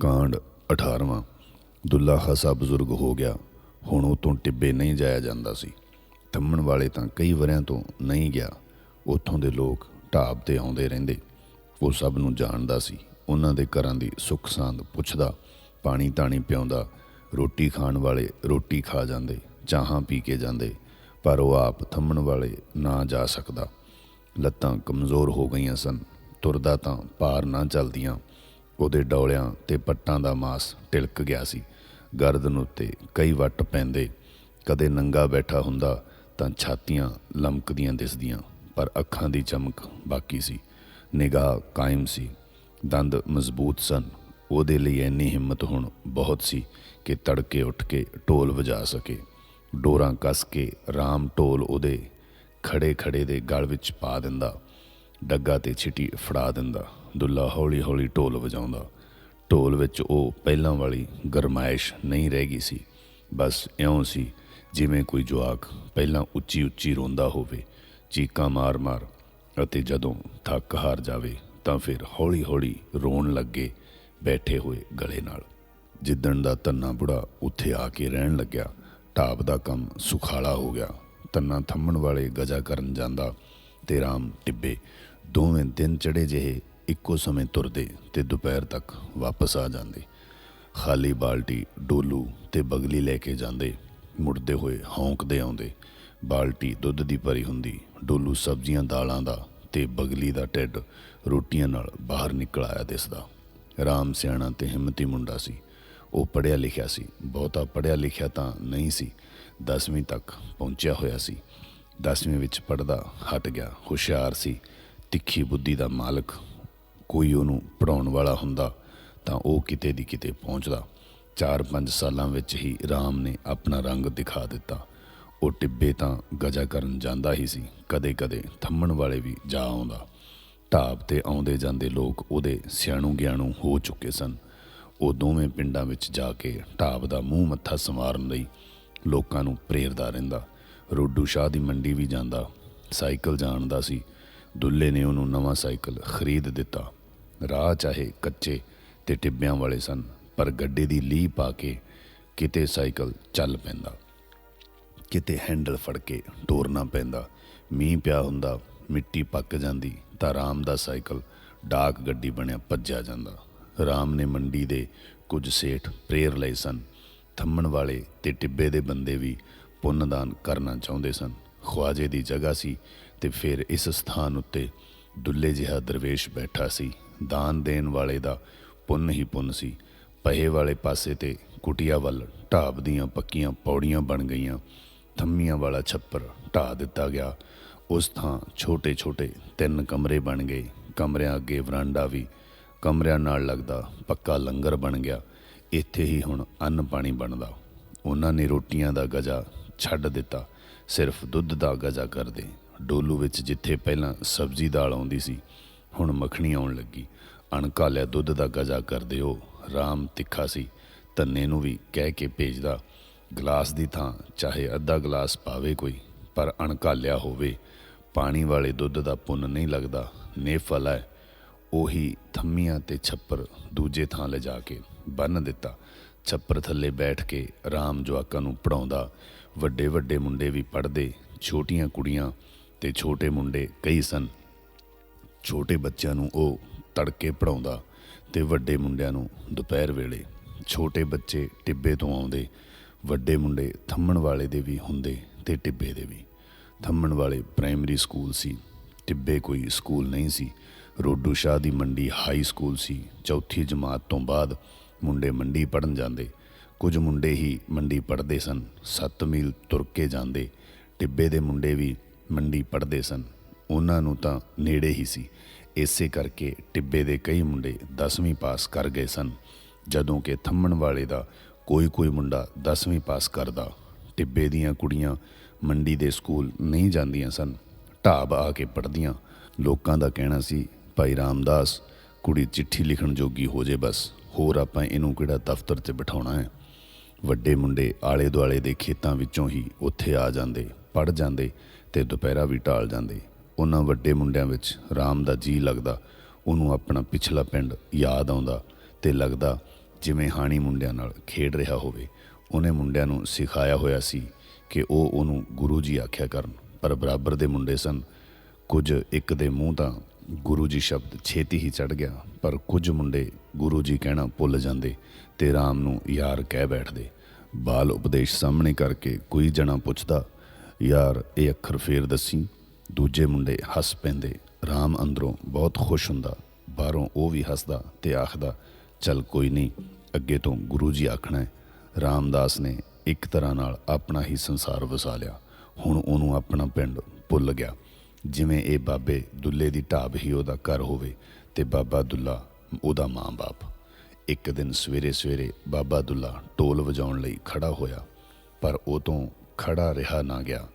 ਕਾਂਡ 18ਵਾਂ ਦੁੱਲਾ ਖਾਸਾ ਬਜ਼ੁਰਗ ਹੋ ਗਿਆ। ਹੁਣ ਉਹ ਤੋਂ ਟਿੱਬੇ ਨਹੀਂ ਜਾਇਆ ਜਾਂਦਾ ਸੀ। ਥੰਮਣ ਵਾਲੇ ਤਾਂ ਕਈ ਵਰਿਆਂ ਤੋਂ ਨਹੀਂ ਗਿਆ। ਉੱਥੋਂ ਦੇ ਲੋਕ ਢਾਬ ਤੇ ਆਉਂਦੇ ਰਹਿੰਦੇ। ਉਹ ਸਭ ਨੂੰ ਜਾਣਦਾ ਸੀ। ਉਹਨਾਂ ਦੇ ਘਰਾਂ ਦੀ ਸੁੱਖ ਸਾਂਦ ਪੁੱਛਦਾ, ਪਾਣੀ ਤਾਣੀ ਪਿਆਉਂਦਾ, ਰੋਟੀ ਖਾਣ ਵਾਲੇ ਰੋਟੀ ਖਾ ਜਾਂਦੇ, ਚਾਹਾਂ ਪੀ ਕੇ ਜਾਂਦੇ, ਪਰ ਉਹ ਆਪ ਥੰਮਣ ਵਾਲੇ ਨਾ ਜਾ ਸਕਦਾ। ਲੱਤਾਂ ਕਮਜ਼ੋਰ ਹੋ ਗਈਆਂ ਸਨ। ਤੁਰਦਾ ਤਾਂ ਪਾਰ ਨਾ ਚੱਲਦੀਆਂ। ਉਹਦੇ ਡੌਲਿਆਂ ਤੇ ਪੱਟਾਂ ਦਾ ਮਾਸ ਟਿਲਕ ਗਿਆ ਸੀ। ਗਰਦਨ ਉੱਤੇ ਕਈ ਵੱਟ ਪੈਂਦੇ। ਕਦੇ ਨੰਗਾ ਬੈਠਾ ਹੁੰਦਾ ਤਾਂ ਛਾਤੀਆਂ ਲਮਕਦੀਆਂ ਦਿਸਦੀਆਂ, ਪਰ ਅੱਖਾਂ ਦੀ ਚਮਕ ਬਾਕੀ ਸੀ। ਨਿਗਾਹ ਕਾਇਮ ਸੀ। ਦੰਦ ਮਜ਼ਬੂਤ ਸਨ। ਉਹਦੇ ਲਈ ਇੰਨੀ ਹਿੰਮਤ ਹੁਣ ਬਹੁਤ ਸੀ ਕਿ ਤੜਕੇ ਉੱਠ ਕੇ ਢੋਲ ਵਜਾ ਸਕੇ। ਡੋਰਾਂ ਕੱਸ ਕੇ ਰਾਮ ਢੋਲ ਉਹਦੇ ਖੜੇ ਖੜੇ ਦੇ ਗਲ ਵਿੱਚ ਪਾ ਦਿੰਦਾ। ਡੱਗਾ ਤੇ ਛਿਟੀ ਫੜਾ ਦਿੰਦਾ। ਦੁੱਲਾ ਹੌਲੀ ਹੌਲੀ ਢੋਲ ਵਜਾਉਂਦਾ। ਢੋਲ ਵਿੱਚ ਉਹ ਪਹਿਲਾਂ ਵਾਲੀ ਗਰਮਾਇਸ਼ ਨਹੀਂ ਰਹਿ ਗਈ ਸੀ। ਬਸ ਇਉਂ ਸੀ, ਜਿਵੇਂ ਕੋਈ ਜਵਾਕ ਪਹਿਲਾਂ ਉੱਚੀ ਉੱਚੀ ਰੋਂਦਾ ਹੋਵੇ, ਚੀਕਾਂ ਮਾਰ-ਮਾਰ, ਅਤੇ ਜਦੋਂ ਥੱਕ ਹਾਰ ਜਾਵੇ, ਤਾਂ ਫਿਰ ਹੌਲੀ-ਹੌਲੀ ਰੋਣ ਲੱਗੇ ਬੈਠੇ ਹੋਏ ਗਲੇ ਨਾਲ। ਜਿੱਦਣ ਦਾ ਤੰਨਾ ਬੁੜਾ ਉੱਥੇ ਆ ਕੇ ਰਹਿਣ ਲੱਗਿਆ, ਢਾਬ ਦਾ ਕੰਮ ਸੁਖਾਲਾ ਹੋ ਗਿਆ। ਤੰਨਾ ਥੰਮਣ ਵਾਲੇ ਗਜਾ ਕਰਨ ਜਾਂਦਾ ਤੇ ਰਾਮ ਟਿੱਬੇ ਦੋਵੇਂ ਦਿਨ ਚੜੇ ਜਿਹੇ ਇੱਕੋ ਸਮੇਂ ਤੁਰਦੇ ਤੇ ਦੁਪਹਿਰ ਤੱਕ ਵਾਪਸ ਆ ਜਾਂਦੇ। ਖਾਲੀ ਬਾਲਟੀ, ਡੋਲੂ ਤੇ ਬਗਲੀ ਲੈ ਕੇ ਜਾਂਦੇ। ਮੁੜਦੇ ਹੋਏ ਹੌਂਕਦੇ ਆਉਂਦੇ। ਬਾਲਟੀ ਦੁੱਧ ਦੀ ਭਰੀ ਹੁੰਦੀ, ਡੋਲੂ ਸਬਜ਼ੀਆਂ, ਦਾਲਾਂ ਦਾ ਤੇ ਬਗਲੀ ਦਾ ਢਿੱਡ ਰੋਟੀਆਂ ਨਾਲ ਬਾਹਰ ਨਿਕਲ ਆਇਆ ਦਿਸਦਾ। ਰਾਮ ਸਿਆਣਾ ਤੇ ਹਿੰਮਤੀ ਮੁੰਡਾ ਸੀ। ਉਹ ਪੜਿਆ ਲਿਖਿਆ ਸੀ। ਬਹੁਤਾ ਪੜਿਆ ਲਿਖਿਆ ਤਾਂ ਨਹੀਂ ਸੀ। 10ਵੀਂ ਤੱਕ ਪਹੁੰਚਿਆ ਹੋਇਆ ਸੀ। 10ਵੀਂ ਵਿੱਚ ਪੜਦਾ ਹਟ ਗਿਆ, ਹੁਸ਼ਿਆਰ ਸੀ। ਤਿੱਖੀ ਬੁੱਧੀ ਦਾ ਮਾਲਕ ਕੋਈ ਉਹਨੂੰ ਪੜਾਉਣ ਵਾਲਾ ਹੁੰਦਾ ਤਾਂ ਉਹ ਕਿਤੇ ਦੀ ਕਿਤੇ ਪਹੁੰਚਦਾ। 4-5 ਸਾਲਾਂ ਵਿੱਚ ਹੀ ਰਾਮ ਨੇ ਆਪਣਾ ਰੰਗ ਦਿਖਾ ਦਿੱਤਾ। ਉਹ ਟਿੱਬੇ ਤਾਂ ਗਜਾ ਕਰਨ ਜਾਂਦਾ ਹੀ ਸੀ, ਕਦੇ-ਕਦੇ ਥੰਮਣ ਵਾਲੇ ਵੀ ਜਾ ਆਉਂਦਾ। ਢਾਬ ਤੇ ਆਉਂਦੇ ਜਾਂਦੇ ਲੋਕ ਉਹਦੇ ਸਿਆਣੂ ਗਿਆਣੂ ਹੋ ਚੁੱਕੇ ਸਨ। ਉਹ ਦੋਵੇਂ ਪਿੰਡਾਂ ਵਿੱਚ ਜਾ ਕੇ ਢਾਬ ਦਾ ਮੂੰਹ ਮੱਥਾ ਸੰਵਾਰਨ ਲਈ ਲੋਕਾਂ ਨੂੰ ਪ੍ਰੇਰਦਾ ਰਹਿੰਦਾ। ਰੋਡੂ ਸ਼ਾਹ ਦੀ ਮੰਡੀ ਵੀ ਜਾਂਦਾ, ਸਾਈਕਲ ਜਾਣਦਾ ਸੀ ਦੁੱਲੇ ਨੇ ਉਹਨੂੰ ਨਵਾਂ ਸਾਈਕਲ ਖਰੀਦ ਦਿੱਤਾ। ਰਾਹ ਚਾਹੇ ਕੱਚੇ ਤੇ ਟਿੱਬਿਆਂ ਵਾਲੇ ਸਨ, ਪਰ ਗੱਡੇ ਦੀ ਲੀਹ ਪਾ ਕੇ ਕਿਤੇ ਸਾਈਕਲ ਚੱਲ ਪੈਂਦਾ। ਕਿਤੇ ਹੈਂਡਲ ਫੜ ਕੇ ਟੋਰਨਾ ਪੈਂਦਾ। ਮੀਂਹ ਪਿਆ ਹੁੰਦਾ, ਮਿੱਟੀ ਪੱਕ ਜਾਂਦੀ ਤਾਂ ਰਾਮ ਦਾ ਸਾਈਕਲ ਡਾਕ ਗੱਡੀ ਬਣਿਆ ਭੱਜਿਆ ਜਾਂਦਾ। ਰਾਮ ਨੇ ਮੰਡੀ ਦੇ ਕੁਝ ਸੇਠ ਪ੍ਰੇਰ ਲਏ ਸਨ। ਥੰਮਣ ਵਾਲੇ ਤੇ ਟਿੱਬੇ ਦੇ ਬੰਦੇ ਵੀ ਪੁੰਨਦਾਨ ਕਰਨਾ ਚਾਹੁੰਦੇ ਸਨ। ਖਵਾਜੇ ਦੀ ਜਗ੍ਹਾ ਸੀ ਤੇ ਫਿਰ ਇਸ ਸਥਾਨ ਉੱਤੇ ਦੁੱਲੇ ਜਿਹਾ ਦਰਵੇਸ਼ ਬੈਠਾ ਸੀ। ਦਾਨ ਦੇਣ ਵਾਲੇ ਦਾ ਪੁੰਨ ਹੀ ਪੁੰਨ ਸੀ। ਪਹੇ ਵਾਲੇ ਪਾਸੇ ਤੇ ਕੁਟਿਆ ਵੱਲ ਢਾਬ ਦੀਆਂ ਪੱਕੀਆਂ ਪੌੜੀਆਂ ਬਣ ਗਈਆਂ। ਥੰਮੀਆਂ ਵਾਲਾ ਛੱਪਰ ਢਾ ਦਿੱਤਾ ਗਿਆ। ਉਸ ਥਾਂ ਛੋਟੇ ਛੋਟੇ ਤਿੰਨ ਕਮਰੇ ਬਣ ਗਏ। ਕਮਰਿਆਂ ਅੱਗੇ ਵਰਾਂਡਾ ਵੀ। ਕਮਰਿਆਂ ਨਾਲ ਲੱਗਦਾ ਪੱਕਾ ਲੰਗਰ ਬਣ ਗਿਆ। ਇੱਥੇ ਹੀ ਹੁਣ ਅੰਨ ਪਾਣੀ ਬਣਦਾ। ਉਹਨਾਂ ਨੇ ਰੋਟੀਆਂ ਦਾ ਗਜਾ ਛੱਡ ਦਿੱਤਾ। ਸਿਰਫ ਦੁੱਧ ਦਾ ਗਜਾ ਕਰਦੇ। ਡੋਲੂ ਵਿੱਚ ਜਿੱਥੇ ਪਹਿਲਾਂ ਸਬਜ਼ੀ ਦਾਲ ਆਉਂਦੀ ਸੀ, ਹੁਣ ਮੱਖਣੀ ਆਉਣ ਲੱਗੀ। ਅਣਕਾਲਿਆ ਦੁੱਧ ਦਾ ਗਜਾ ਕਰਦੇ ਉਹ ਰਾਮ ਤਿੱਖਾ ਸੀ। ਤੰਨੇ ਨੂੰ ਵੀ ਕਹਿ ਕੇ ਭੇਜਦਾ, ਗਲਾਸ ਦੀ ਥਾਂ, ਚਾਹੇ ਅੱਧਾ ਗਲਾਸ ਪਾਵੇ ਕੋਈ, ਪਰ ਅਣਕਾਲਿਆ ਹੋਵੇ। ਪਾਣੀ ਵਾਲੇ ਦੁੱਧ ਦਾ ਪੁੰਨ ਨਹੀਂ ਲੱਗਦਾ, ਨੇਫਲ ਹੈ। ਉਹੀ ਥੰਮੀਆਂ ਤੇ ਛੱਪਰ ਦੂਜੇ ਥਾਂ ਲਿਜਾ ਕੇ ਬੰਨ ਦਿੱਤਾ। ਛੱਪਰ ਥੱਲੇ ਬੈਠ ਕੇ ਰਾਮ ਜਵਾਕਾਂ ਨੂੰ ਪੜਾਉਂਦਾ ਵੱਡੇ ਵੱਡੇ ਮੁੰਡੇ ਵੀ ਪੜਦੇ ਛੋਟੀਆਂ ਕੁੜੀਆਂ ਤੇ ਛੋਟੇ ਮੁੰਡੇ ਕਈ ਸਨ। ਛੋਟੇ ਬੱਚਿਆਂ ਨੂੰ ਉਹ ਤੜਕੇ ਪੜਾਉਂਦਾ ਤੇ ਵੱਡੇ ਮੁੰਡਿਆਂ ਨੂੰ ਦੁਪਹਿਰ ਵੇਲੇ। ਛੋਟੇ ਬੱਚੇ ਟਿੱਬੇ ਤੋਂ ਆਉਂਦੇ, ਵੱਡੇ ਮੁੰਡੇ ਥੰਮਣ ਵਾਲੇ ਦੇ ਵੀ ਹੁੰਦੇ ਤੇ ਟਿੱਬੇ ਦੇ ਵੀ। ਥੰਮਣ ਵਾਲੇ ਪ੍ਰਾਇਮਰੀ ਸਕੂਲ ਸੀ, ਟਿੱਬੇ ਕੋਈ ਸਕੂਲ ਨਹੀਂ ਸੀ। ਰੋਡੂ ਸ਼ਾਹ ਦੀ ਮੰਡੀ ਹਾਈ ਸਕੂਲ ਸੀ। ਚੌਥੀ ਜਮਾਤ ਤੋਂ ਬਾਅਦ ਮੁੰਡੇ ਮੰਡੀ ਪੜਨ ਜਾਂਦੇ। ਕੁਝ ਮੁੰਡੇ ਹੀ ਮੰਡੀ ਪੜਦੇ ਸਨ। 7 ਮੀਲ ਤੁਰ ਕੇ ਜਾਂਦੇ। ਟਿੱਬੇ ਦੇ ਮੁੰਡੇ ਵੀ ਮੰਡੀ ਪੜਦੇ ਸਨ। ਉਹਨਾਂ ਨੂੰ ਤਾਂ ਨੇੜੇ ਹੀ ਸੀ। ਇਸੇ ਕਰਕੇ ਟਿੱਬੇ ਦੇ ਕਈ ਮੁੰਡੇ 10ਵੀਂ ਪਾਸ ਕਰ ਗਏ ਸਨ। ਜਦੋਂ ਕਿ ਥੰਮਣ ਵਾਲੇ ਦਾ ਕੋਈ ਕੋਈ ਮੁੰਡਾ 10ਵੀਂ ਪਾਸ ਕਰਦਾ, ਟਿੱਬੇ ਦੀਆਂ ਕੁੜੀਆਂ ਮੰਡੀ ਦੇ ਸਕੂਲ ਨਹੀਂ ਜਾਂਦੀਆਂ ਸਨ। ਢਾਬ ਆ ਕੇ ਪੜਦੀਆਂ ਲੋਕਾਂ ਦਾ ਕਹਿਣਾ ਸੀ, ਭਾਈ ਰਾਮਦਾਸ, ਕੁੜੀ ਚਿੱਠੀ ਲਿਖਣ ਜੋਗੀ ਹੋ ਜੇ ਬਸ। ਹੋਰ ਆਪਾਂ ਇਹਨੂੰ ਕਿਹੜਾ ਦਫ਼ਤਰ 'ਚ ਬਿਠਾਉਣਾ ਹੈ? ਵੱਡੇ ਮੁੰਡੇ ਆਲੇ ਦੁਆਲੇ ਦੇ ਖੇਤਾਂ ਵਿੱਚੋਂ ਹੀ ਉੱਥੇ ਆ ਜਾਂਦੇ ਪੜ ਜਾਂਦੇ। ਤੇ ਦੁਪਹਿਰਾ ਵੀ ਟਾਲ ਜਾਂਦੇ। ਉਹਨਾਂ ਵੱਡੇ ਮੁੰਡਿਆਂ ਵਿੱਚ ਰਾਮ ਦਾ ਜੀ ਲੱਗਦਾ, ਉਹਨੂੰ ਆਪਣਾ ਪਿਛਲਾ ਪਿੰਡ ਯਾਦ ਆਉਂਦਾ ਤੇ ਲੱਗਦਾ ਜਿਵੇਂ ਹਾਣੀ ਮੁੰਡਿਆਂ ਨਾਲ ਖੇਡ ਰਿਹਾ ਹੋਵੇ। ਉਹਨੇ ਮੁੰਡਿਆਂ ਨੂੰ ਸਿਖਾਇਆ ਹੋਇਆ ਸੀ ਕਿ ਉਹ ਉਹਨੂੰ ਗੁਰੂ ਜੀ ਆਖਿਆ ਕਰਨ, ਪਰ ਬਰਾਬਰ ਦੇ ਮੁੰਡੇ ਸਨ। ਕੁਝ ਇੱਕ ਦੇ ਮੂੰਹ ਤਾਂ ਗੁਰੂ ਜੀ ਸ਼ਬਦ ਛੇਤੀ ਹੀ ਚੜ ਗਿਆ, ਪਰ ਕੁਝ ਮੁੰਡੇ ਗੁਰੂ ਜੀ ਕਹਿਣਾ ਭੁੱਲ ਜਾਂਦੇ ਤੇ ਰਾਮ ਨੂੰ ਯਾਰ ਕਹਿ ਬੈਠਦੇ। ਬਾਲ ਉਪਦੇਸ਼ ਸਾਹਮਣੇ ਕਰਕੇ ਕੋਈ ਜਣਾ ਪੁੱਛਦਾ ਯਾਰ, ਇਹ ਅੱਖਰ ਫੇਰ ਦੱਸੀ। ਦੂਜੇ ਮੁੰਡੇ ਹੱਸ ਪੈਂਦੇ। ਰਾਮ ਅੰਦਰੋਂ ਬਹੁਤ ਖੁਸ਼ ਹੁੰਦਾ। ਬਾਹਰੋਂ ਉਹ ਵੀ ਹੱਸਦਾ ਤੇ ਆਖਦਾ, ਚੱਲ ਕੋਈ ਨਹੀਂ, ਅੱਗੇ ਤੋਂ ਗੁਰੂ ਜੀ ਆਖਣਾ ਹੈ। ਰਾਮਦਾਸ ਨੇ ਇੱਕ ਤਰ੍ਹਾਂ ਨਾਲ ਆਪਣਾ ਹੀ ਸੰਸਾਰ ਵਸਾ ਲਿਆ। ਹੁਣ ਉਹਨੂੰ ਆਪਣਾ ਪਿੰਡ ਭੁੱਲ ਗਿਆ। ਜਿਵੇਂ ਇਹ ਬਾਬੇ ਦੁੱਲੇ ਦੀ ਢਾਬ ਹੀ ਉਹਦਾ ਘਰ ਹੋਵੇ ਤੇ ਬਾਬਾ ਦੁੱਲਾ ਉਹਦਾ ਮਾਂ-ਬਾਪ। ਇੱਕ ਦਿਨ ਸਵੇਰੇ ਸਵੇਰੇ ਬਾਬਾ ਦੁੱਲਾ ਢੋਲ ਵਜਾਉਣ ਲਈ ਖੜਾ ਹੋਇਆ। ਪਰ ਉਹ ਤੋਂ ਖੜਾ ਰਿਹਾ ਨਾ ਗਿਆ।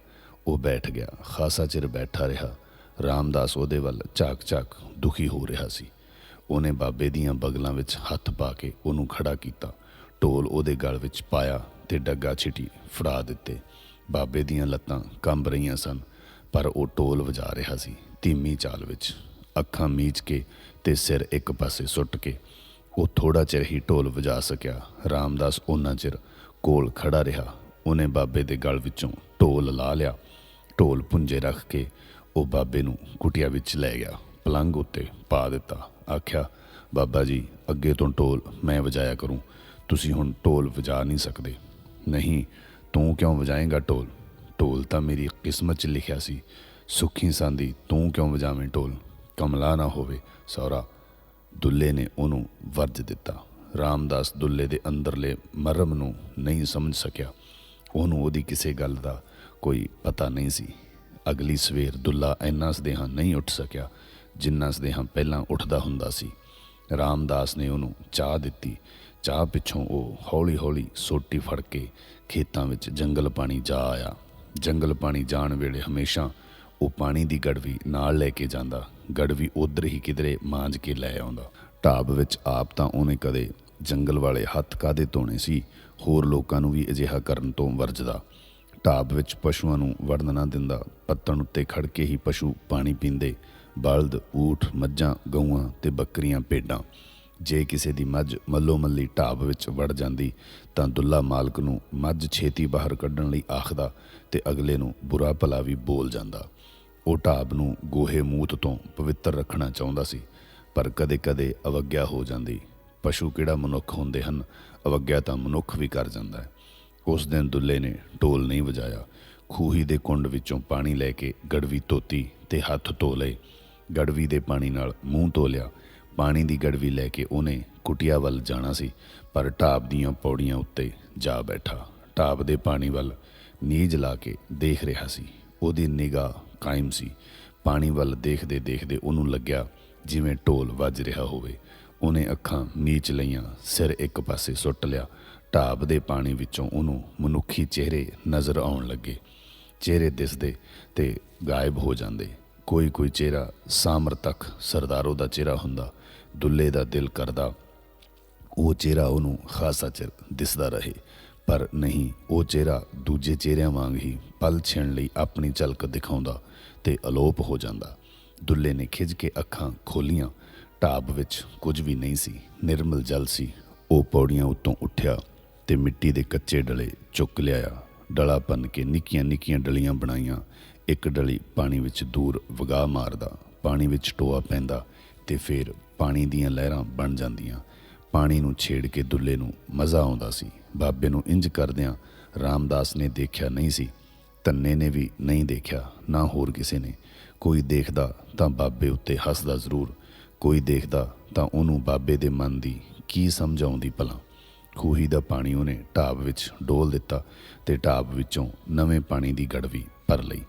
ਉਹ ਬੈਠ ਗਿਆ। ਖਾਸਾ ਚਿਰ ਬੈਠਾ ਰਿਹਾ। ਰਾਮਦਾਸ ਉਹਦੇ ਵੱਲ ਝਾਕ-ਝਾਕ ਦੁਖੀ ਹੋ ਰਿਹਾ ਸੀ। ਉਹਨੇ ਬਾਬੇ ਦੀਆਂ ਬਗਲਾਂ ਵਿੱਚ ਹੱਥ ਪਾ ਕੇ ਉਹਨੂੰ ਖੜਾ ਕੀਤਾ। ਢੋਲ ਉਹਦੇ ਗਲ ਵਿੱਚ ਪਾਇਆ ਤੇ ਡੱਗਾ ਛਿਟੀ ਫੜਾ ਦਿੱਤੇ। ਬਾਬੇ ਦੀਆਂ ਲੱਤਾਂ ਕੰਬ ਰਹੀਆਂ ਸਨ, ਪਰ ਉਹ ਢੋਲ ਵਜਾ ਰਿਹਾ ਸੀ ਧੀਮੀ ਚਾਲ ਵਿੱਚ। ਅੱਖਾਂ ਮੀਚ ਕੇ ਤੇ ਸਿਰ ਇੱਕ ਪਾਸੇ ਸੁੱਟ ਕੇ ਉਹ ਥੋੜਾ ਚਿਰ ਹੀ ਢੋਲ ਵਜਾ ਸਕਿਆ। ਰਾਮਦਾਸ ਉਹਨਾਂ ਚਿਰ ਕੋਲ ਖੜਾ ਰਿਹਾ। ਉਹਨੇ ਬਾਬੇ ਦੇ ਗਲ ਵਿੱਚੋਂ ਢੋਲ ਲਾ ਲਿਆ। ਢੋਲ ਪੁੰਜੇ ਰੱਖ ਕੇ ਉਹ ਬਾਬੇ ਨੂੰ ਕੁਟਿਆ ਵਿੱਚ ਲੈ ਗਿਆ। ਪਲੰਗ ਉੱਤੇ ਪਾ ਦਿੱਤਾ। ਆਖਿਆ, ਬਾਬਾ ਜੀ, ਅੱਗੇ ਤੋਂ ਢੋਲ ਮੈਂ ਵਜਾਇਆ ਕਰੂੰ। ਤੁਸੀਂ ਹੁਣ ਢੋਲ ਵਜਾ ਨਹੀਂ ਸਕਦੇ। ਨਹੀਂ, ਤੂੰ ਕਿਉਂ ਵਜਾਏਂਗਾ ਢੋਲ? ਢੋਲ ਤਾਂ ਮੇਰੀ ਕਿਸਮਤ 'ਚ ਲਿਖਿਆ ਸੀ। ਸੁੱਖੀ ਸੰਦੀ, ਤੂੰ ਕਿਉਂ ਵਜਾਵੇਂ ਢੋਲ? ਕਮਲਾ ਨਾ ਹੋਵੇ ਸੌਰਾ ਦੁੱਲੇ ਨੇ ਉਹਨੂੰ ਵਰਜ ਦਿੱਤਾ। ਰਾਮਦਾਸ ਦੁੱਲੇ ਦੇ ਅੰਦਰਲੇ ਮਰਮ ਨੂੰ ਨਹੀਂ ਸਮਝ ਸਕਿਆ। ਉਹਨੂੰ ਉਹਦੀ ਕਿਸੇ ਗੱਲ ਦਾ ਕੋਈ ਪਤਾ ਨਹੀਂ ਸੀ। ਅਗਲੀ ਸਵੇਰ ਦੁੱਲਾ ਇੰਨਾ ਸਦੇਹਾ ਨਹੀਂ ਉੱਠ ਸਕਿਆ ਜਿੰਨਾ ਸਦੇਹਾ ਪਹਿਲਾਂ ਉੱਠਦਾ ਹੁੰਦਾ ਸੀ। ਰਾਮਦਾਸ ਨੇ ਉਹਨੂੰ ਚਾਹ ਦਿੱਤੀ। ਚਾਹ ਪਿੱਛੋਂ ਉਹ ਹੌਲੀ-ਹੌਲੀ ਸੋਟੀ ਫੜ ਕੇ ਖੇਤਾਂ ਵਿੱਚ ਜੰਗਲ ਪਾਣੀ ਜਾ ਆਇਆ। ਜੰਗਲ ਪਾਣੀ ਜਾਣ ਵੇਲੇ ਹਮੇਸ਼ਾ ਉਹ ਪਾਣੀ ਦੀ ਗੜਵੀ ਨਾਲ ਲੈ ਕੇ ਜਾਂਦਾ। ਗੜਵੀ ਉਧਰ ਹੀ ਕਿਧਰੇ ਮਾਂਜ ਕੇ ਲੈ ਆਉਂਦਾ। ਢਾਬ ਵਿੱਚ ਆਪ ਤਾਂ ਉਹਨੇ ਕਦੇ ਜੰਗਲ ਵਾਲੇ ਹੱਥ ਕਾਦੇ ਧੋਣੇ ਸੀ? ਹੋਰ ਲੋਕਾਂ ਨੂੰ ਵੀ ਅਜਿਹਾ ਕਰਨ ਤੋਂ ਵਰਜਦਾ। ਢਾਬ ਵਿੱਚ ਪਸ਼ੂਆਂ ਨੂੰ ਵੜਨ ਨਾ ਦਿੰਦਾ। ਪੱਤਣ ਉੱਤੇ ਖੜ ਕੇ ਹੀ ਪਸ਼ੂ ਪਾਣੀ ਪੀਂਦੇ। ਬਲਦ, ਊਠ, ਮੱਝਾਂ, ਗਊਆਂ ਤੇ ਬੱਕਰੀਆਂ ਭੇਡਾਂ। ਜੇ ਕਿਸੇ ਦੀ ਮੱਝ ਮੱਲੋ ਮੱਲੀ ਢਾਬ ਵਿੱਚ ਵੜ ਜਾਂਦੀ, ਤਾਂ ਦੁੱਲਾ ਮਾਲਕ ਨੂੰ ਮੱਝ ਛੇਤੀ ਬਾਹਰ ਕੱਢਣ ਲਈ ਆਖਦਾ ਤੇ ਅਗਲੇ ਨੂੰ ਬੁਰਾ ਭਲਾ ਵੀ ਬੋਲ ਜਾਂਦਾ। ਉਹ ਢਾਬ ਨੂੰ ਗੋਹੇ ਮੂਤ ਤੋਂ ਪਵਿੱਤਰ ਰੱਖਣਾ ਚਾਹੁੰਦਾ ਸੀ, ਪਰ ਕਦੇ-ਕਦੇ ਅਵਗਿਆ ਹੋ ਜਾਂਦੀ। ਪਸ਼ੂ ਕਿਹੜਾ ਮਨੁੱਖ ਹੁੰਦੇ ਹਨ, ਅਵਗਿਆ ਤਾਂ ਮਨੁੱਖ ਵੀ ਕਰ ਜਾਂਦਾ ਹੈ। ਉਸ ਦਿਨ ਦੁੱਲੇ ਨੇ ਢੋਲ ਨਹੀਂ ਵਜਾਇਆ। ਖੂਹੀ ਦੇ ਕੁੰਡ ਵਿੱਚੋਂ ਪਾਣੀ ਲੈ ਕੇ ਗੜਵੀ ਧੋਤੀ ਤੇ ਹੱਥ ਧੋ ਲਏ। ਗੜਵੀ ਦੇ ਪਾਣੀ ਨਾਲ ਮੂੰਹ ਧੋ ਲਿਆ। ਪਾਣੀ ਦੀ ਗੜਵੀ ਲੈ ਕੇ ਉਹਨੇ ਕੁਟਿਆ ਵੱਲ ਜਾਣਾ ਸੀ, ਪਰ ਢਾਬ ਦੀਆਂ ਪੌੜੀਆਂ ਉੱਤੇ ਜਾ ਬੈਠਾ। ਢਾਬ ਦੇ ਪਾਣੀ ਵੱਲ ਨੀਜ ਲਾ ਕੇ ਦੇਖ ਰਿਹਾ ਸੀ। ਉਹਦੀ ਨਿਗਾਹ ਕਾਇਮ ਸੀ। ਪਾਣੀ ਵੱਲ ਦੇਖਦੇ ਦੇਖਦੇ ਉਹਨੂੰ ਲੱਗਿਆ ਜਿਵੇਂ ਢੋਲ ਵੱਜ ਰਿਹਾ ਹੋਵੇ। ਉਹਨੇ ਅੱਖਾਂ ਨੀਚ ਲਈਆਂ, ਸਿਰ ਇੱਕ ਪਾਸੇ ਸੁੱਟ ਲਿਆ। ਢਾਬ ਦੇ ਪਾਣੀ ਵਿੱਚੋਂ ਉਹਨੂੰ ਮਨੁੱਖੀ ਚਿਹਰੇ ਨਜ਼ਰ ਆਉਣ ਲੱਗੇ। ਚਿਹਰੇ ਦਿਸਦੇ ਤੇ ਗਾਇਬ ਹੋ ਜਾਂਦੇ। ਕੋਈ ਕੋਈ ਚਿਹਰਾ ਸਾਮਰ ਸਾਮਰਤਕ ਸਰਦਾਰੋ ਦਾ ਚਿਹਰਾ ਹੁੰਦਾ, ਦੁੱਲੇ ਦਾ ਦਿਲ ਕਰਦਾ। ਉਹ ਚਿਹਰਾ ਉਹਨੂੰ ਖਾਸਾ ਚਿਰ ਦਿਸਦਾ ਰਹੇ, ਪਰ ਨਹੀਂ, ਉਹ ਚਿਹਰਾ ਦੂਜੇ ਚਿਹਰਿਆਂ ਵਾਂਗ ਹੀ ਪਲ ਛਿਣ ਲਈ ਆਪਣੀ ਝਲਕ ਦਿਖਾਉਂਦਾ ਤੇ ਅਲੋਪ ਹੋ ਜਾਂਦਾ। ਦੁੱਲੇ ਨੇ ਖਿੱਚ ਕੇ ਅੱਖਾਂ ਖੋਲੀਆਂ ਢਾਬ ਵਿੱਚ ਕੁਝ ਵੀ ਨਹੀਂ ਸੀ। ਨਿਰਮਲ ਜਲ ਸੀ। ਉਹ ਪੌੜੀਆਂ ਉੱਤੋਂ ਉੱਠਿਆ ਤੇ ਮਿੱਟੀ ਦੇ ਕੱਚੇ ਡਲੇ ਚੁੱਕ ਲਿਆਇਆ। ਡਲਾ ਭੰਨ ਕੇ ਨਿੱਕੀਆਂ ਨਿੱਕੀਆਂ ਡਲੀਆਂ ਬਣਾਈਆਂ। ਇੱਕ ਡਲੀ ਪਾਣੀ ਵਿੱਚ ਦੂਰ ਵਗਾ ਮਾਰਦਾ। ਪਾਣੀ ਵਿੱਚ ਟੋਆ ਪੈਂਦਾ ਤੇ ਫਿਰ ਪਾਣੀ ਦੀਆਂ ਲਹਿਰਾਂ ਬਣ ਜਾਂਦੀਆਂ। ਪਾਣੀ ਨੂੰ ਛੇੜ ਕੇ ਦੁੱਲੇ ਨੂੰ ਮਜ਼ਾ ਆਉਂਦਾ ਸੀ। ਬਾਬੇ ਨੂੰ ਇੰਜ ਕਰਦਿਆਂ ਰਾਮਦਾਸ ਨੇ ਦੇਖਿਆ ਨਹੀਂ ਸੀ। ਤੰਨੇ ਨੇ ਵੀ ਨਹੀਂ ਦੇਖਿਆ, ਨਾ ਹੋਰ ਕਿਸੇ ਨੇ। ਕੋਈ ਦੇਖਦਾ ਤਾਂ ਬਾਬੇ ਉੱਤੇ ਹੱਸਦਾ ਜ਼ਰੂਰ। ਕੋਈ ਦੇਖਦਾ ਤਾਂ ਉਹਨੂੰ ਬਾਬੇ ਦੇ ਮਨ ਦੀ ਕੀ ਸਮਝ ਆਉਂਦੀ ਭਲਾ। ਖੂਹੀ ਦਾ ਪਾਣੀ ਉਹਨੇ ਢਾਬ ਵਿੱਚ ਡੋਲ ਦਿੱਤਾ ਤੇ ਢਾਬ ਵਿੱਚੋਂ ਨਵੇਂ ਪਾਣੀ ਦੀ ਗੜਵੀ ਭਰ ਲਈ।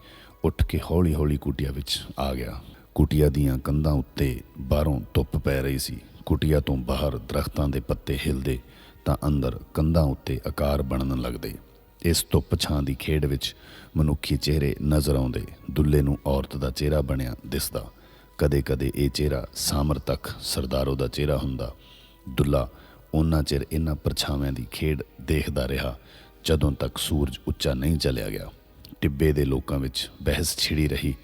ਉੱਠ ਕੇ ਹੌਲੀ-ਹੌਲੀ ਕੁਟਿਆ ਵਿੱਚ ਆ ਗਿਆ। ਕੁਟਿਆ ਦੀਆਂ ਕੰਧਾਂ ਉੱਤੇ ਬਾਹਰੋਂ ਧੁੱਪ ਪੈ ਰਹੀ ਸੀ। ਕੁਟਿਆ ਤੋਂ ਬਾਹਰ ਦਰਖਤਾਂ ਦੇ ਪੱਤੇ ਹਿਲਦੇ ਤਾਂ ਅੰਦਰ ਕੰਧਾਂ ਉੱਤੇ ਆਕਾਰ ਬਣਨ ਲੱਗਦੇ। ਇਸ ਧੁੱਪ ਛਾਂ ਦੀ ਖੇਡ ਵਿੱਚ ਮਨੁੱਖੀ ਚਿਹਰੇ ਨਜ਼ਰ ਆਉਂਦੇ। ਦੁੱਲੇ ਨੂੰ ਔਰਤ ਦਾ ਚਿਹਰਾ ਬਣਿਆ ਦਿਸਦਾ। ਕਦੇ-ਕਦੇ ਇਹ ਚਿਹਰਾ ਸਾਮਰ ਤੱਕ ਸਰਦਾਰੋ ਦਾ ਚਿਹਰਾ ਹੁੰਦਾ। ਦੁੱਲਾ ਉਹਨਾਂ ਚਿਰ ਇਹਨਾਂ ਪਰਛਾਵਿਆਂ ਦੀ ਖੇਡ ਦੇਖਦਾ ਰਿਹਾ, ਜਦੋਂ ਤੱਕ ਸੂਰਜ ਉੱਚਾ ਨਹੀਂ ਚਲਿਆ ਗਿਆ। ਟਿੱਬੇ ਦੇ ਲੋਕਾਂ ਵਿੱਚ ਬਹਿਸ ਛਿੜੀ ਰਹੀ।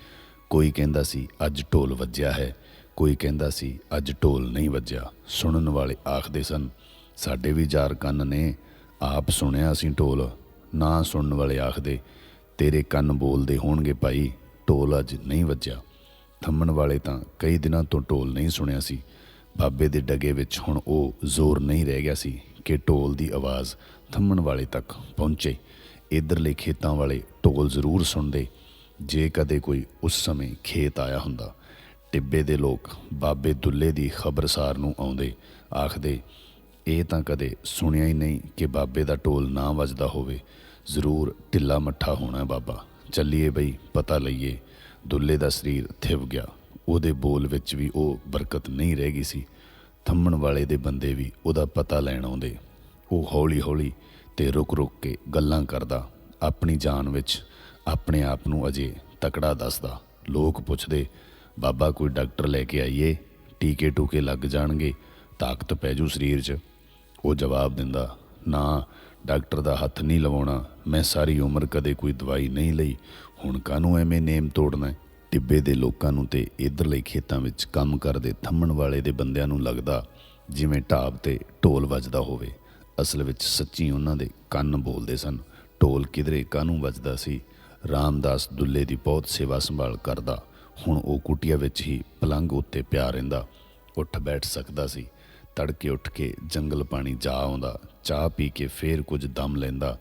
ਕੋਈ ਕਹਿੰਦਾ ਸੀ, ਅੱਜ ਢੋਲ ਵੱਜਿਆ ਹੈ। ਕੋਈ ਕਹਿੰਦਾ ਸੀ, ਅੱਜ ਢੋਲ ਨਹੀਂ ਵੱਜਿਆ। ਸੁਣਨ ਵਾਲੇ ਆਖਦੇ ਸਨ, ਸਾਡੇ ਵੀ ਚਾਰ ਕੰਨ ਨੇ, ਆਪ ਸੁਣਿਆ ਅਸੀਂ ਢੋਲ। ਨਾ ਸੁਣਨ ਵਾਲੇ ਆਖਦੇ, ਤੇਰੇ ਕੰਨ ਬੋਲਦੇ ਹੋਣਗੇ ਭਾਈ, ਢੋਲ ਅੱਜ ਨਹੀਂ ਵੱਜਿਆ। ਥੰਮਣ ਵਾਲੇ ਤਾਂ ਕਈ ਦਿਨਾਂ ਤੋਂ ਢੋਲ ਨਹੀਂ ਸੁਣਿਆ ਸੀ। ਬਾਬੇ ਦੇ ਡਗੇ ਵਿੱਚ ਹੁਣ ਉਹ ਜ਼ੋਰ ਨਹੀਂ ਰਹਿ ਗਿਆ ਸੀ ਕਿ ਢੋਲ ਦੀ ਆਵਾਜ਼ ਥੰਮਣ ਵਾਲੇ ਤੱਕ ਪਹੁੰਚੇ। ਇਧਰਲੇ ਖੇਤਾਂ ਵਾਲੇ ਢੋਲ ਜ਼ਰੂਰ ਸੁਣਦੇ। ਜੇ ਕਦੇ ਕੋਈ ਉਸ ਸਮੇਂ ਖੇਤ ਆਇਆ ਹੁੰਦਾ, ਟਿੱਬੇ ਦੇ ਲੋਕ ਬਾਬੇ ਦੁੱਲੇ ਦੀ ਖਬਰਸਾਰ ਨੂੰ ਆਉਂਦੇ, ਆਖਦੇ, ਇਹ ਤਾਂ ਕਦੇ ਸੁਣਿਆ ਹੀ ਨਹੀਂ ਕਿ ਬਾਬੇ ਦਾ ਢੋਲ ਨਾ ਵੱਜਦਾ ਹੋਵੇ। ਜ਼ਰੂਰ ਢਿੱਲਾ ਮੱਠਾ ਹੋਣਾ ਬਾਬਾ। ਚੱਲੀਏ ਬਈ, ਪਤਾ ਲਈਏ। ਦੁੱਲੇ ਦਾ ਸਰੀਰ ਥਿਵ ਗਿਆ। ਉਹਦੇ ਬੋਲ ਵਿੱਚ ਵੀ ਉਹ ਬਰਕਤ ਨਹੀਂ ਰਹਿ ਗਈ ਸੀ। ਥੰਮਣ ਵਾਲੇ ਦੇ ਬੰਦੇ ਵੀ ਉਹਦਾ ਪਤਾ ਲੈਣ ਆਉਂਦੇ। ਉਹ ਹੌਲੀ ਹੌਲੀ ਤੇ ਰੁਕ ਰੁਕ ਕੇ ਗੱਲਾਂ ਕਰਦਾ। ਆਪਣੀ ਜਾਨ ਵਿੱਚ ਆਪਣੇ ਆਪ ਨੂੰ ਅਜੇ ਤਕੜਾ ਦੱਸਦਾ। ਲੋਕ ਪੁੱਛਦੇ, ਬਾਬਾ, ਕੋਈ ਡਾਕਟਰ ਲੈ ਕੇ ਆਈਏ? ਟੀਕੇ ਟੂਕੇ ਲੱਗ ਜਾਣਗੇ? ਤਾਕਤ ਪੈ ਜੂ ਸਰੀਰ 'ਚ? ਉਹ ਜਵਾਬ ਦਿੰਦਾ, ਨਾ, ਡਾਕਟਰ ਦਾ ਹੱਥ ਨਹੀਂ ਲਵਾਉਣਾ। ਮੈਂ ਸਾਰੀ ਉਮਰ ਕਦੇ ਕੋਈ ਦਵਾਈ ਨਹੀਂ ਲਈ। ਹੁਣ ਕਾਹਨੂੰ ਐਵੇਂ ਨੇਮ ਤੋੜਨਾ ਹੈ? ਟਿੱਬੇ ਦੇ ਲੋਕਾਂ ਨੂੰ ਤੇ ਇਧਰਲੇ ਖੇਤਾਂ ਵਿੱਚ ਕੰਮ ਕਰਦੇ ਥੰਮਣ ਵਾਲੇ ਦੇ ਬੰਦਿਆਂ ਨੂੰ ਲੱਗਦਾ ਜਿਵੇਂ ਢਾਬ ਤੇ ਢੋਲ ਵੱਜਦਾ ਹੋਵੇ। ਅਸਲ ਵਿੱਚ ਸੱਚੀ ਉਹਨਾਂ ਦੇ ਕੰਨ ਬੋਲਦੇ ਸਨ। ਢੋਲ ਕਿਧਰੇ ਕਾਹਨੂੰ ਵੱਜਦਾ ਸੀ? ਰਾਮਦਾਸ ਦੁੱਲੇ ਦੀ ਬਹੁਤ ਸੇਵਾ ਸੰਭਾਲ ਕਰਦਾ। ਹੁਣ ਉਹ ਕੁਟੀਆ ਵਿੱਚ ਹੀ ਪਲੰਗ ਉੱਤੇ ਪਿਆ ਰਹਿੰਦਾ। ਉੱਠ ਬੈਠ ਸਕਦਾ ਸੀ। ਤੜਕੇ ਉੱਠ ਕੇ ਜੰਗਲ ਪਾਣੀ ਜਾ ਆਉਂਦਾ। ਚਾਹ ਪੀ ਕੇ ਫੇਰ ਕੁਝ ਦਮ ਲੈਂਦਾ।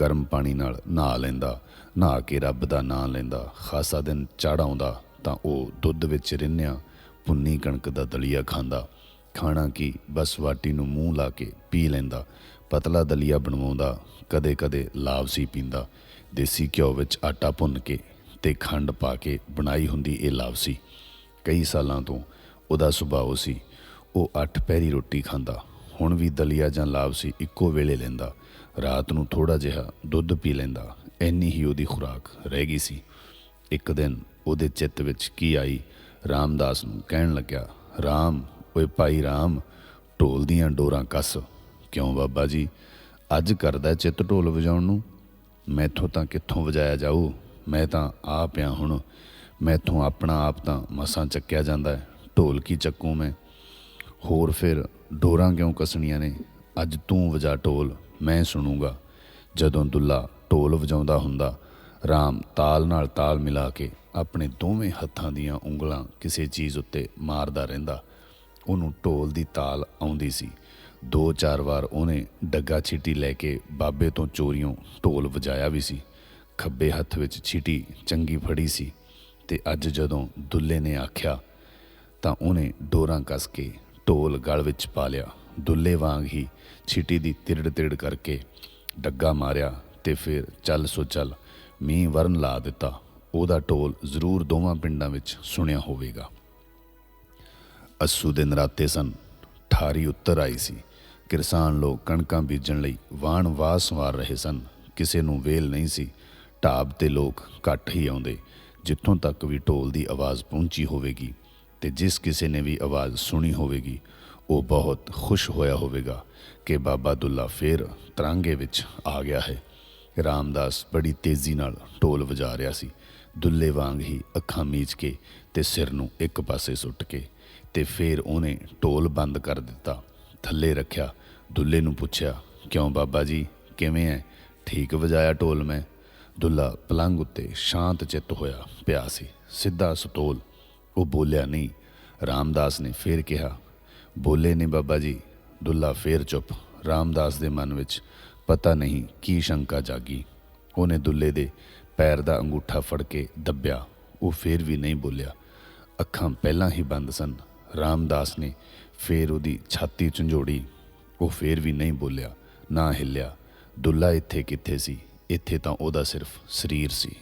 ਗਰਮ ਪਾਣੀ ਨਾਲ ਨਹਾ ਲੈਂਦਾ। ਨਹਾ ਕੇ ਰੱਬ ਦਾ ਨਾਮ ਲੈਂਦਾ, ਖਾਸਾ ਦਿਨ ਚੜ੍ਹ ਆਉਂਦਾ, ਤਾਂ ਉਹ ਦੁੱਧ ਵਿੱਚ ਰਿੰਨਿਆ ਪੁੰਨੀ ਕਣਕ ਦਾ ਦਲੀਆ ਖਾਂਦਾ। ਖਾਣਾ ਕੀ, ਬਸ ਵਾਟੀ ਨੂੰ ਮੂੰਹ ਲਾ ਕੇ ਪੀ ਲੈਂਦਾ। ਪਤਲਾ ਦਲੀਆ ਬਣਵਾਉਂਦਾ, ਕਦੇ-ਕਦੇ ਲਾਵਸੀ ਪੀਂਦਾ। ਦੇਸੀ ਘਿਓ ਵਿੱਚ ਆਟਾ ਭੁੰਨ ਕੇ ਤੇ ਖੰਡ ਪਾ ਕੇ ਬਣਾਈ ਹੁੰਦੀ ਇਹ ਲਾਵਸੀ ਕਈ ਸਾਲਾਂ ਤੋਂ ਉਹਦਾ ਸੁਭਾਅ ਸੀ। ਉਹ ਅੱਠ ਪਹਿਰੀ ਰੋਟੀ ਖਾਂਦਾ, ਹੁਣ ਵੀ ਦਲੀਆ ਜਾਂ ਲਾਵਸੀ ਇੱਕੋ ਵੇਲੇ ਲੈਂਦਾ। ਰਾਤ ਨੂੰ ਥੋੜਾ ਜਿਹਾ ਦੁੱਧ ਪੀ ਲੈਂਦਾ। ਐਨੀ ਹੀ ਉਹਦੀ ਖੁਰਾਕ ਰਹਿ ਗਈ ਸੀ। ਇੱਕ ਦਿਨ ਉਹਦੇ ਚਿੱਤ ਵਿੱਚ ਕੀ ਆਈ, ਰਾਮਦਾਸ ਨੂੰ ਕਹਿਣ ਲੱਗਿਆ, ਰਾਮ, ਓਏ ਭਾਈ ਰਾਮ, ਢੋਲ ਦੀਆਂ ਡੋਰਾਂ ਕੱਸ। ਕਿਉਂ ਬਾਬਾ ਜੀ? ਅੱਜ ਕਰਦਾ ਚਿੱਤ ਢੋਲ ਵਜਾਉਣ ਨੂੰ। ਮੈਥੋਂ ਤਾਂ ਕਿੱਥੋਂ ਵਜਾਇਆ ਜਾਊ? ਮੈਂ ਤਾਂ ਆ ਪਿਆ ਹੁਣ। ਮੈਥੋਂ ਆਪਣਾ ਆਪ ਤਾਂ ਮਸਾਂ ਚੱਕਿਆ ਜਾਂਦਾ ਹੈ। ਢੋਲ ਕੀ ਚੱਕੂ ਮੈਂ? ਹੋਰ ਫਿਰ ਡੋਰਾਂ ਕਿਉਂ ਕਸਣੀਆਂ ਨੇ? ਅੱਜ ਤੂੰ ਵਜਾ ਢੋਲ। ਮੈਂ ਸੁਣੂੰਗਾ। ਜਦੋਂ ਦੁੱਲਾ ਢੋਲ ਵਜਾਉਂਦਾ ਹੁੰਦਾ, ਰਾਮ ਤਾਲ ਨਾਲ ਤਾਲ ਮਿਲਾ ਕੇ ਆਪਣੇ ਦੋਵੇਂ ਹੱਥਾਂ ਦੀਆਂ ਉਂਗਲਾਂ ਕਿਸੇ ਚੀਜ਼ ਉੱਤੇ ਮਾਰਦਾ ਰਹਿੰਦਾ। ਉਹਨੂੰ ਢੋਲ ਦੀ ਤਾਲ ਆਉਂਦੀ ਸੀ। ਦੋ ਚਾਰ ਵਾਰ ਉਹਨੇ ਡੱਗਾ ਛੀਟੀ ਲੈ ਕੇ ਬਾਬੇ ਤੋਂ ਚੋਰੀਓਂ ਢੋਲ ਵਜਾਇਆ ਵੀ ਸੀ। ਖੱਬੇ ਹੱਥ ਵਿੱਚ ਛੀਟੀ ਚੰਗੀ ਫੜੀ ਸੀ ਤੇ ਅੱਜ ਜਦੋਂ ਦੁੱਲੇ ਨੇ ਆਖਿਆ, ਤਾਂ ਉਹਨੇ ਡੋਰਾਂ ਕੱਸ ਕੇ ਢੋਲ ਗਲ ਵਿੱਚ ਪਾ ਲਿਆ। ਦੁੱਲੇ ਵਾਂਗ ਹੀ ਛਿਟੀ ਦੀ ਤਿਰੜ ਤਿਰੜ ਕਰਕੇ ਡੱਗਾ ਮਾਰਿਆ ਤੇ ਫਿਰ ਚੱਲ ਸੋ ਚੱਲ ਮੀਂਹ ਵਰਨ ਲਾ ਦਿੱਤਾ। ਉਹਦਾ ਢੋਲ ਜ਼ਰੂਰ ਦੋਵਾਂ ਪਿੰਡਾਂ ਵਿੱਚ ਸੁਣਿਆ ਹੋਵੇਗਾ। ਅਸੂ ਦੇ ਨਰਾਤੇ ਸਨ। ਠਾਰੀ ਉੱਤਰ ਆਈ ਸੀ। ਕਿਸਾਨ ਲੋਕ ਕਣਕਾਂ ਬੀਜਣ ਲਈ ਵਾਣ ਵਾਹ ਸੰਵਾਰ ਰਹੇ ਸਨ। ਕਿਸੇ ਨੂੰ ਵੇਲ ਨਹੀਂ ਸੀ। ਢਾਬ ਤੇ ਲੋਕ ਘੱਟ ਹੀ ਆਉਂਦੇ। ਜਿੱਥੋਂ ਤੱਕ ਵੀ ਢੋਲ ਦੀ ਆਵਾਜ਼ ਪਹੁੰਚੀ ਹੋਵੇਗੀ ਤੇ ਜਿਸ ਕਿਸੇ ਨੇ ਵੀ ਆਵਾਜ਼ ਸੁਣੀ ਹੋਵੇਗੀ ਉਹ ਬਹੁਤ ਖੁਸ਼ ਹੋਇਆ ਹੋਵੇਗਾ ਕਿ ਬਾਬਾ ਦੁੱਲਾ ਫੇਰ ਤਰਾਂਗੇ ਵਿੱਚ ਆ ਗਿਆ ਹੈ। ਰਾਮਦਾਸ ਬੜੀ ਤੇਜ਼ੀ ਨਾਲ ਢੋਲ ਵਜਾ ਰਿਹਾ ਸੀ। ਦੁੱਲੇ ਵਾਂਗ ਹੀ ਅੱਖਾਂ ਮੀਚ ਕੇ ਤੇ ਸਿਰ ਨੂੰ ਇੱਕ ਪਾਸੇ ਸੁੱਟ ਕੇ ਤੇ ਫੇਰ ਉਹਨੇ ਢੋਲ ਬੰਦ ਕਰ ਦਿੱਤਾ। ਥੱਲੇ ਰੱਖਿਆ, ਦੁੱਲੇ ਨੂੰ ਪੁੱਛਿਆ, ਕਿਉਂ ਬਾਬਾ ਜੀ, ਕਿਵੇਂ ਐ? ਠੀਕ ਵਜਾਇਆ ਢੋਲ ਮੈਂ? ਦੁੱਲਾ ਪਲੰਗ ਉੱਤੇ ਸ਼ਾਂਤ ਚਿੱਤ ਹੋਇਆ ਪਿਆ ਸੀ। ਸਿੱਧਾ ਸਤੋਲ। ਉਹ ਬੋਲਿਆ, ਨਹੀਂ। ਰਾਮਦਾਸ ਨੇ ਫੇਰ ਕਿਹਾ ਬੋਲੇ ਨੇ ਬਾਬਾ ਜੀ, ਦੁੱਲਾ ਫੇਰ ਚੁੱਪ। ਰਾਮਦਾਸ ਦੇ ਮਨ ਵਿੱਚ ਪਤਾ ਨਹੀਂ ਕੀ ਸ਼ੰਕਾ ਜਾਗੀ। ਉਹਨੇ ਦੁੱਲੇ ਦੇ ਪੈਰ ਦਾ ਅੰਗੂਠਾ ਫੜ ਕੇ ਦੱਬਿਆ। ਉਹ ਫੇਰ ਵੀ ਨਹੀਂ ਬੋਲਿਆ। ਅੱਖਾਂ ਪਹਿਲਾਂ ਹੀ ਬੰਦ ਸਨ। ਰਾਮਦਾਸ ਨੇ ਫੇਰ ਉਹਦੀ ਛਾਤੀ ਝੰਜੋੜੀ। ਉਹ ਫੇਰ ਵੀ ਨਹੀਂ ਬੋਲਿਆ, ਨਾ ਹਿੱਲਿਆ। ਦੁੱਲਾ ਇੱਥੇ ਕਿੱਥੇ ਸੀ? ਇੱਥੇ ਤਾਂ ਉਹਦਾ ਸਿਰਫ ਸਰੀਰ ਸੀ।